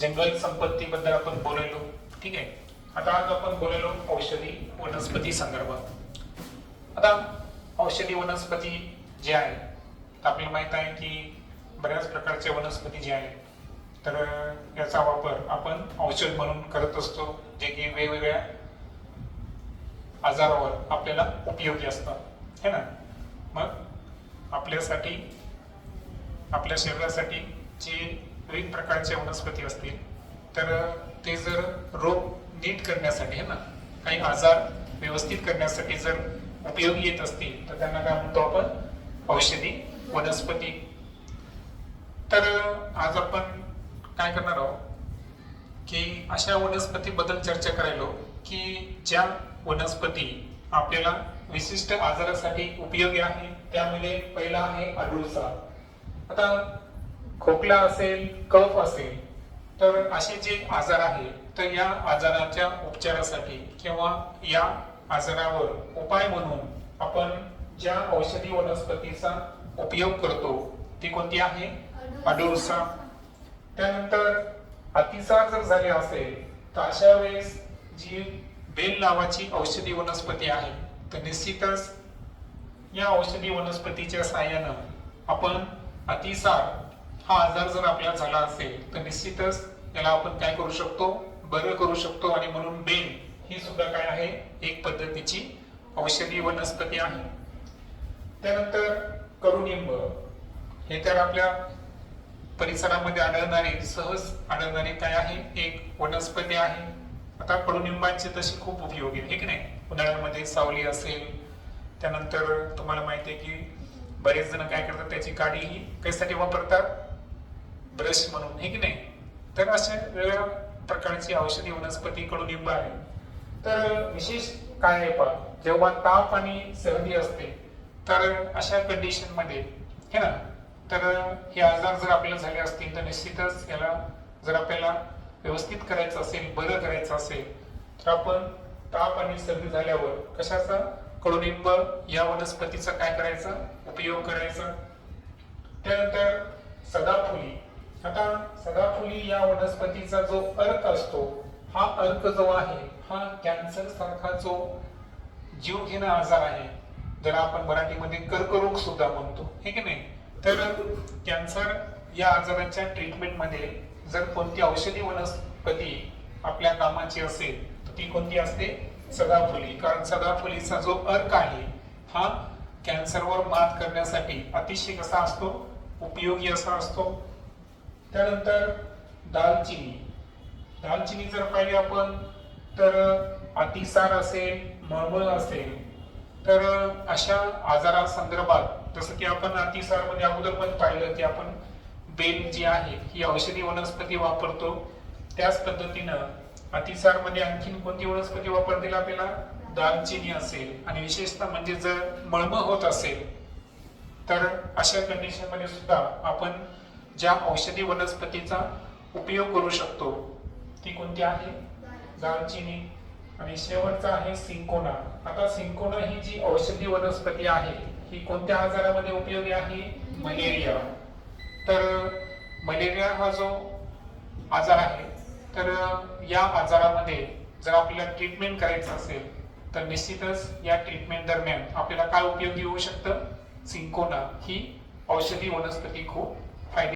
जंगल संपत्तीबद्दल आपण बोललो. ठीक आहे. आता आज आपण बोललो औषधी वनस्पती संदर्भात. आता औषधी वनस्पती जे आहे आपल्याला माहीत आहे की बऱ्याच प्रकारच्या वनस्पती जे आहेत तर याचा वापर आपण औषध म्हणून करत असतो जे की वेगवेगळ्या आजारावर आपल्याला उपयोगी असतात. है ना? मग आपल्यासाठी आपल्या शरीरासाठी जे विविध प्रकारच्या वनस्पती असतील. तर ते जर रोग नीट करण्यासाठी ना काही आजार व्यवस्थित करण्यासाठी जर उपयोगी येत असतील तर त्यांना काय म्हणतो आपण? औषधी वनस्पती. तर आज आपण काय करणार आहोत? की अशा वनस्पतीबद्दल चर्चा करायलो की ज्या वनस्पती आपल्याला विशिष्ट आजारासाठी उपयोगी आहे त्यामध्ये पहिला आहे अडुळसा. आता खोकला असेल कफ असेल तर असे जे आजार आहे तर या आजाराच्या उपचारासाठी किंवा या आजारावर उपाय म्हणून आपण ज्या औषधी वनस्पतीचा उपयोग करतो ती कोणती आहे? अडुळसा. त्यानंतर अतिसार जर झाले असेल तर अशा वेळेस जी बेल नावाची औषधी वनस्पती आहे तर निश्चितच या औषधी वनस्पतीच्या सहाय्यानं आपण अतिसार हा आजार जर आपल्याला झाला असेल तर निश्चितच याला आपण काय करू शकतो? बरं करू शकतो. आणि म्हणून बेल ही सुद्धा काय आहे? एक पद्धतीची औषधी वनस्पती आहे. त्यानंतर कडुनिंब हे तर आपल्या परिसरामध्ये आढळणारी सहज आढळणारी काय आहे? एक वनस्पती आहे. आता कडुनिंबाचे तसे खूप उपयोगी आहे की नाही? उन्हाळ्यामध्ये सावली असेल त्यानंतर तुम्हाला माहिती आहे की बरेच जण काय करतात त्याची काडी ही कशासाठी वापरतात. ब्रश म्हणून हे की नाही? तर अशा वेगळ्या प्रकारची औषधी वनस्पती कडुनिंब आहे. तर विशेष काय आहे पहा जेव्हा ताप आणि सर्दी असते तर अशा कंडिशनमध्ये हे ना? तर हे आजार जर आपल्याला झाले असतील तर निश्चितच याला जर आपल्याला व्यवस्थित करायचं असेल बरं करायचं असेल तर आपण ताप आणि सर्दी झाल्यावर कशाचा? कडुनिंब या वनस्पतीचा काय करायचा? उपयोग करायचा? त्यानंतर सदाफुली आता सदाफुली या वनस्पतीचा जो अर्क असतो हा अर्क जो आहे हा कॅन्सर सारखा जो जीवघेणा आजार आहे ज्याला आपण मराठीमध्ये कर्करोग सुद्धा म्हणतो हे की नाही? तर कॅन्सर या आजाराच्या ट्रीटमेंटमध्ये जर कोणती औषधी वनस्पती आपल्या कामाची असेल तर ती कोणती असते? सदाफुली. कारण सदाफुलीचा जो अर्क आहे हा कॅन्सरवर मात करण्यासाठी अतिशय कसा असतो? उपयोगी असा असतो? त्यानंतर दालचिनी. दालचिनी जर पाहिली आपण तर अतिसार असेल मळमळ असेल तर अशा आजारासंदर्भात जसं की आपण अतिसारमध्ये अगोदर पण पाहिलं की आपण बेल जी आहे ही औषधी वनस्पती वापरतो. त्याच पद्धतीनं अतिसारमध्ये आणखीन कोणती वनस्पती वापरतील आपल्याला? दालचिनी असेल. आणि विशेषतः म्हणजे जर मळमळ होत असेल तर अशा कंडिशनमध्ये सुद्धा आपण ज्या औषधी वनस्पतीचा उपयोग करू शकतो ती कोणती आहे? दालचिनी. आणि शेवटचा आहे सिंकोना. आता सिंकोना ही जी औषधी वनस्पती आहे ही कोणत्या आजारामध्ये उपयोगी आहे? मलेरिया. तर मलेरिया हा जो आजार आहे तर या आजारामध्ये जर आपल्याला ट्रीटमेंट करायचं असेल तर निश्चितच या ट्रीटमेंट दरम्यान आपल्याला काय उपयोगी होऊ शकतं? सिंकोना ही औषधी वनस्पती खूप